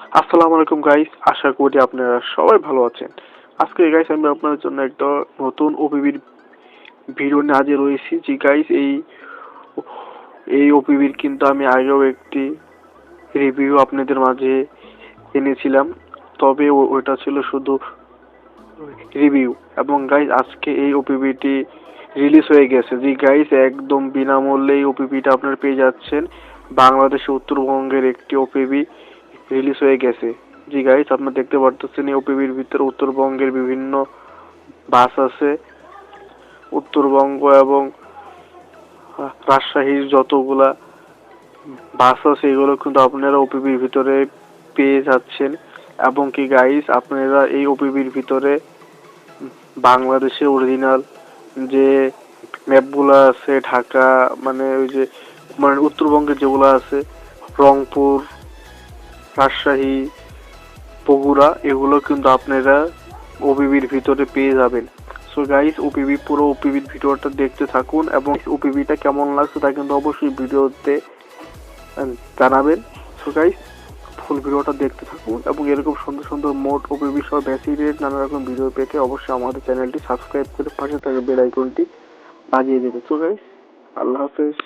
আসসালামু আলাইকুম গাইস আশা করি আপনারা সবাই ভালো আছেন। আজকে গাইস আমি আপনাদের জন্য একটা নতুন ওপিবির ভিডিও নিয়ে হাজির রয়েছি যে গাইস এই এই ওপিবির কিন্তু আমি আগেও একটি রিভিউ আপনাদের মাঝে এনেছিলাম। তবে ওটা ছিল শুধু রিভিউ এবং গাইস আজকে এই ওপিবিটি রিলিজ হয়ে গেছে। জি গাইস একদম বিনামূল্যে এই ওপিবিটা আপনারা পেয়ে যাচ্ছেন। বাংলাদেশের উত্তরবঙ্গের একটি ওপিবি রিলিজ হয়ে গেছে। জি গাইস আপনারা দেখতে পারতেছেন এই ওপিবির ভিতরে উত্তরবঙ্গের বিভিন্ন বাস আছে। উত্তরবঙ্গ এবং রাজশাহীর যতগুলা বাস আছে, এগুলো কিন্তু আপনারা ওপিবির ভিতরে পেয়ে যাচ্ছেন। এবং কি গাইস আপনারা এই ওপিবির ভিতরে বাংলাদেশের অরিজিনাল যে ম্যাপগুলো আছে, ঢাকা মানে ওই যে মানে উত্তরবঙ্গের যেগুলো আছে, রংপুর রাজশাহী, বগুড়া, এগুলো কিন্তু আপনারা ওপিবির ভিতরে পেয়ে যাবেন। সো গাইস ওপিবি পুরো ওপিবির ভিডিওটা দেখতে থাকুন এবং ওপিবিটা কেমন লাগছে তা কিন্তু অবশ্যই ভিডিওতে জানাবেন। সো গাইস ফুল ভিডিওটা দেখতে থাকুন এবং এরকম সুন্দর সুন্দর মোট ওপিবি সহ বেসিক রেট নানা রকম ভিডিও পেতে অবশ্যই আমাদের চ্যানেলটি সাবস্ক্রাইব করে পাশে থাকা বেল আইকনটি বাজিয়ে দেবে সো গাইস আল্লাহ হাফেজ।